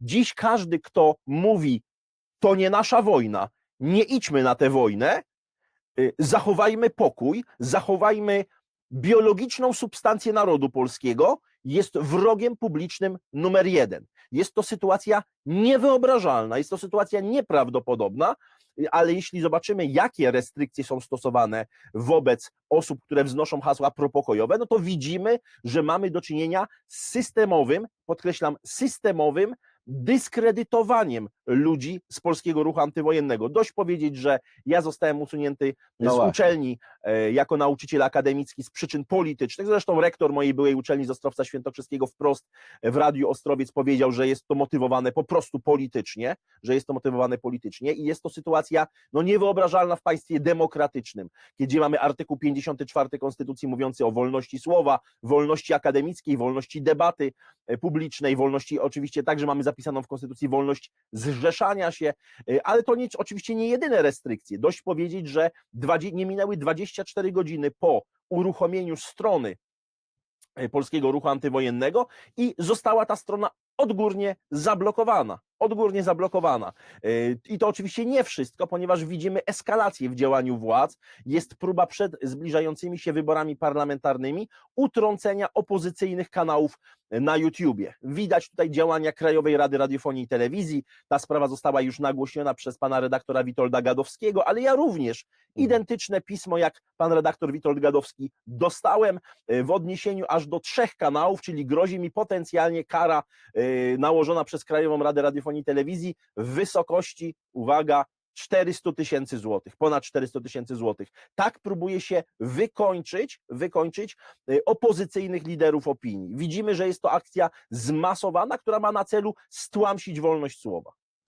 Dziś każdy, kto mówi, to nie nasza wojna, nie idźmy na tę wojnę, y, zachowajmy pokój, zachowajmy biologiczną substancję narodu polskiego, jest wrogiem publicznym numer jeden. Jest to sytuacja niewyobrażalna, jest to sytuacja nieprawdopodobna, y, ale jeśli zobaczymy, jakie restrykcje są stosowane wobec osób, które wznoszą hasła propokojowe, no to widzimy, że mamy do czynienia z systemowym, podkreślam, systemowym dyskredytowaniem ludzi z polskiego ruchu antywojennego. Dość powiedzieć, że ja zostałem usunięty No z właśnie. uczelni e, jako nauczyciel akademicki z przyczyn politycznych. Zresztą rektor mojej byłej uczelni z Ostrowca Świętokrzyskiego wprost w Radiu Ostrowiec powiedział, że jest to motywowane po prostu politycznie, że jest to motywowane politycznie i jest to sytuacja no, niewyobrażalna w państwie demokratycznym, gdzie mamy artykuł 54 Konstytucji mówiący o wolności słowa, wolności akademickiej, wolności debaty e, publicznej, wolności oczywiście także mamy zapisaną w Konstytucji wolność zrzeszania się, e, ale to nie, oczywiście nie jedyne restrykcje. Dość powiedzieć, że dwadzie- nie minęły 24 godziny po uruchomieniu strony e, Polskiego Ruchu Antywojennego i została ta strona odgórnie zablokowana. Odgórnie zablokowana. E, I to oczywiście nie wszystko, ponieważ widzimy eskalację w działaniu władz. Jest próba przed zbliżającymi się wyborami parlamentarnymi utrącenia opozycyjnych kanałów na YouTubie. Widać tutaj działania Krajowej Rady Radiofonii i Telewizji. Ta sprawa została już nagłośniona przez pana redaktora Witolda Gadowskiego, ale ja również identyczne pismo jak pan redaktor Witold Gadowski dostałem e, w odniesieniu aż do trzech kanałów, czyli grozi mi potencjalnie kara e, nałożona przez Krajową Radę Radiofonii i Telewizji w wysokości, uwaga, 400 tysięcy złotych, ponad 400 tysięcy złotych. Tak próbuje się wykończyć, wykończyć e, opozycyjnych liderów opinii. Widzimy, że jest to akcja zmasowana, która ma na celu stłamsić wolność słowa.